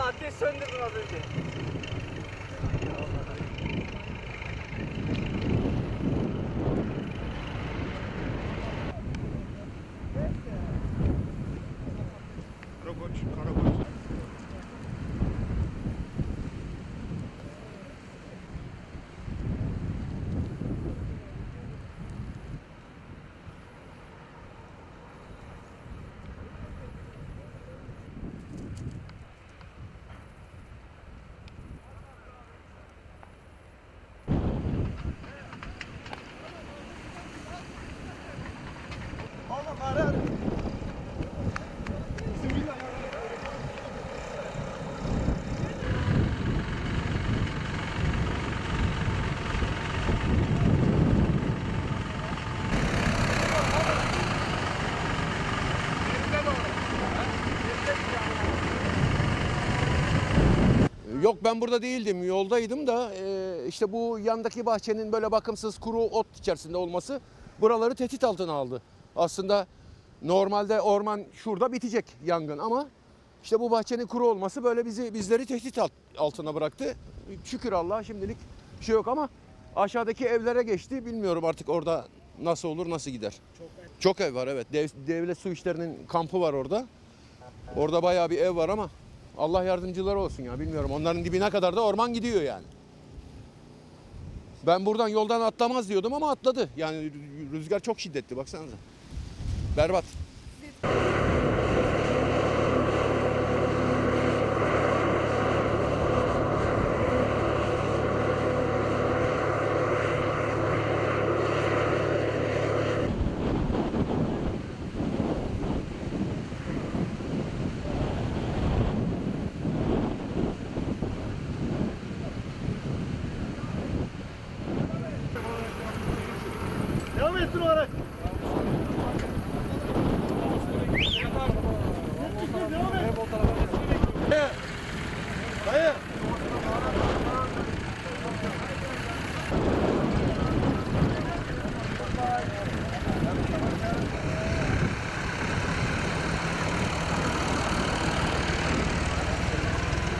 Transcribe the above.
Ateş söndürdün az önce. Yok ben burada değildim yoldaydım da e, işte bu yandaki bahçenin böyle bakımsız kuru ot içerisinde olması buraları tehdit altına aldı. Aslında normalde orman şurada bitecek yangın ama işte bu bahçenin kuru olması böyle bizi bizleri tehdit alt- altına bıraktı. Şükür Allah şimdilik bir şey yok ama aşağıdaki evlere geçti. Bilmiyorum artık orada nasıl olur nasıl gider. Çok ev, var evet. Dev- devlet su işlerinin kampı var orada. Orada bayağı bir ev var ama Allah yardımcıları olsun ya bilmiyorum. Onların dibine kadar da orman gidiyor yani. Ben buradan yoldan atlamaz diyordum ama atladı. Yani rü- rüzgar çok şiddetli baksanıza. Berbat. Devam etsin olarak.